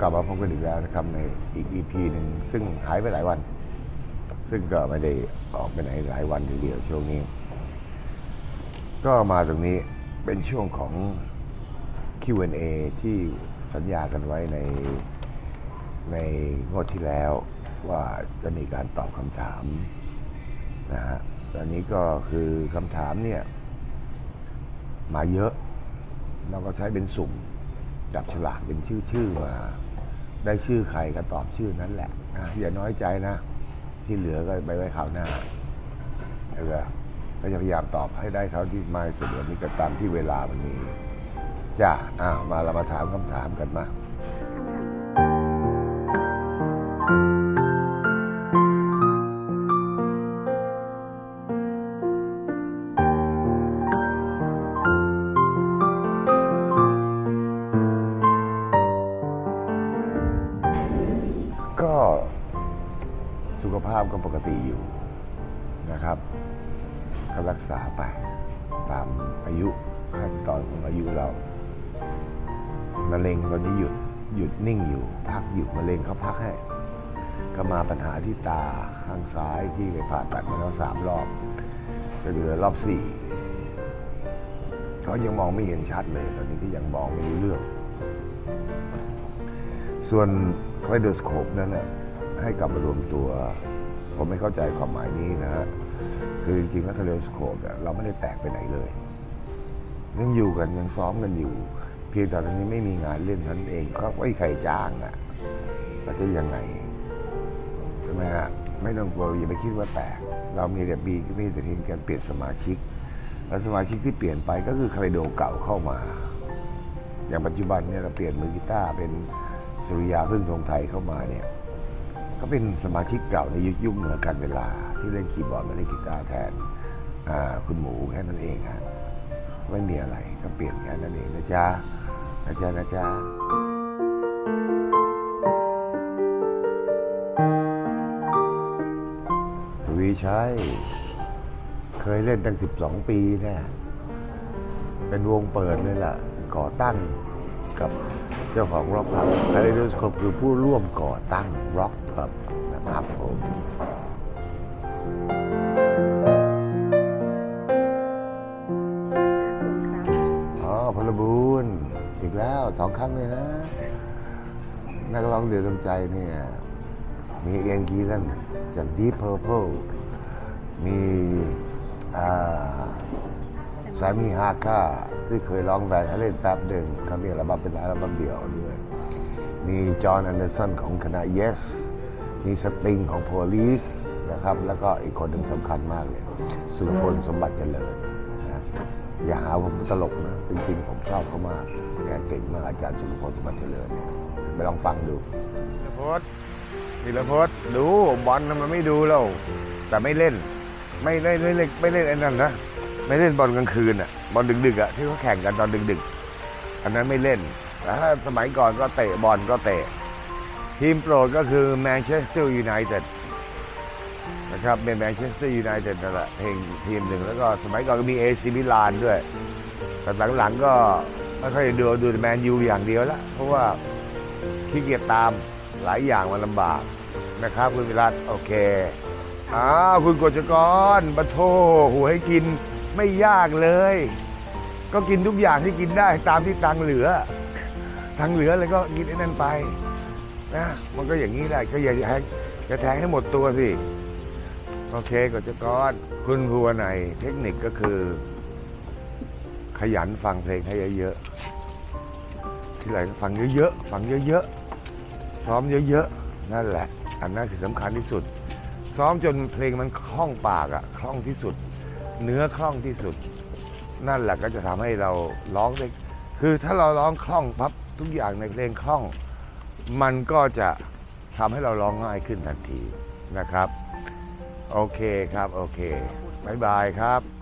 กลับมาพบกันอีกแล้วนะครับในอีก EP หนึ่งซึ่งหายไปหลายวัน ซึ่งก็ไม่ได้ออกไปไหนหลายวันทีเดียวช่วงนี้ ก็มาตรงนี้เป็นช่วงของ Q&A ที่สัญญากันไว้ในในงวดที่แล้วว่าจะมีการตอบคำถามนะฮะตอนนี้ก็คือคำถามเนี่ย มาเยอะ เราก็ใช้เป็นสุ่ม จับฉลากเป็นชื่อชื่อมา ได้ชื่อใครก็ตอบชื่อนั้นแหละนะอย่าน้อยใจนะ ที่เหลือก็ไปไว้ข่าวหน้าเออก็ก็จะพยายามตอบให้ได้เท่าที่มากที่สุดวันนี้ก็ตามที่เวลามันมีจ้าอ่ามาเรามาถามคำถามกันมา ก็สุขภาพก็ปกติอยู่นะครับก็รักษาไปตามอายุขั้นตอนของอายุเรามะเร็งตอนนี้หยุดหยุดนิ่งอยู่ พักอยู่มะเร็งเขาพักให้ ก็มาปัญหาที่ตาข้างซ้ายที่ไปผ่าตัดมาแล้วสามรอบก็เหลือรอบสี่เขายังมองไม่เห็นชัดเลย ตอนนี้ก็ยังมองไม่รู้เรื่อง ส่วน ไคลโดสโคปนั้นน่ะให้กลับมารวมตัว ผมไม่เข้าใจความหมายนี้นะฮะคือจริงๆแล้วไคลโดสโคปเนี่ยเราไม่ได้แตกไปไหนเลยยังอยู่กันยังซ้อมกันอยู่ เพียงแต่ตอนนี้ไม่มีงานเล่นนั้นเองก็ไม่ใครจ้างอะเราจะยังไงใช่ไหมฮะไม่ต้องกลัวอย่าไปคิดว่าแตก เรามีแต่บีก็มีแต่เพียงการเปลี่ยนสมาชิก แล้วสมาชิกที่เปลี่ยนไปก็คือไคลโดเก่าเข้ามา อย่างปัจจุบันเนี่ยเราเปลี่ยนมือกีตาร์เป็น สุริยาพึ่งธงไทยเข้ามาเนี่ยก็เป็นสมาชิกเก่าในยุคยุ่งเหนือกันเวลา ที่เล่นคีย์บอร์ดมาเล่นกีตาร์แทนคุณหมูแค่นั้นเองฮะไม่มีอะไรก็เปลี่ยนแค่นั้นเองนะจ๊ะนะจ๊ะนะจ๊ะทวีชัยเคยเล่นตั้ง 12 ปีแน่เป็นวงเปิดเลยล่ะ ก่อตั้ง กับเจ้าของร็อกพับคาริโดสโคปคือผู้ร่วมก่อตั้งร็อกพับนะครับผมอ๋อพลบูรณ์อีกแล้วสองครั้งเลยนะ นักร้องเดือดดวงใจเนี่ย มีเอียงกีนั่นจาก Deep Purple มีอ่า สามีฮาค่าที่เคยร้องแบนด์เล่นแป๊บหนึ่งเขามีอัลบั้มเป็นอัลบั้มเดี่ยวด้วย มีจอห์นแอนเดอร์สันของคณะ Yes มีสปริงของ Police นะครับ แล้วก็อีกคนหนึ่งสำคัญมากเลยสุรพลสมบัติเจริญนะอย่าหาว่าผมตลกนะจริงๆผมชอบเขามากแกเก่งมากอาจารย์สุรพลสมบัติเจริญเนี่ยไปลองฟังดูธีรพจน์ธีรพจน์ดูบอลน่ะมันไม่ดูแล้วแต่ไม่เล่น ไม่เล่นไม่เล่นไม่เล่นไอ้นั่นนะ ไม่เล่นบอลกลางคืนอะบอลดึกๆอะที่เขาแข่งกันตอนดึกๆ อันนั้นไม่เล่นแต่ถ้าสมัยก่อนก็เตะบอลก็เตะ ทีมโปรดก็คือแมนเชสเตอร์ยูไนเต็ดนะครับเป็นแมนเชสเตอร์ยูไนเต็ดนั่นแหละเพลงทีมหนึ่งแล้วก็สมัยก่อนก็มีเอซิมิลานด้วย แต่หลังๆก็ไม่ค่อยดูดูแมนยูอย่างเดียวละเพราะว่าขี้เกียจตามหลายอย่างมันลำบากนะครับคุณวิรัตโอเคอ้าวคุณกฤษกรปะโทหัวให้กิน ไม่ยากเลย ก็กินทุกอย่างที่กินได้ตามที่ตังเหลือตังเหลือเลยก็กินไอ้นั่นไปนะมันก็อย่างนี้แหละก็อย่าจะแทงจะแทงให้หมดตัวสิโอเคกฎจกรคุณภูวนัยเทคนิคก็คือ ขยันฟังเพลงให้เยอะๆที่ไหนก็ฟังเยอะๆฟังเยอะๆซ้อมเยอะๆนั่นแหละ อันนั้นคือสำคัญที่สุด ซ้อมจนเพลงมันคล่องปากอะคล่องที่สุด เนื้อคล่องที่สุด นั่นแหละก็จะทำให้เราร้องได้คือถ้าเราร้องคล่องพับทุกอย่างในเพลงคล่อง มันก็จะทำให้เราร้องง่ายขึ้นทันทีนะครับ โอเคครับ โอเคบายบายครับ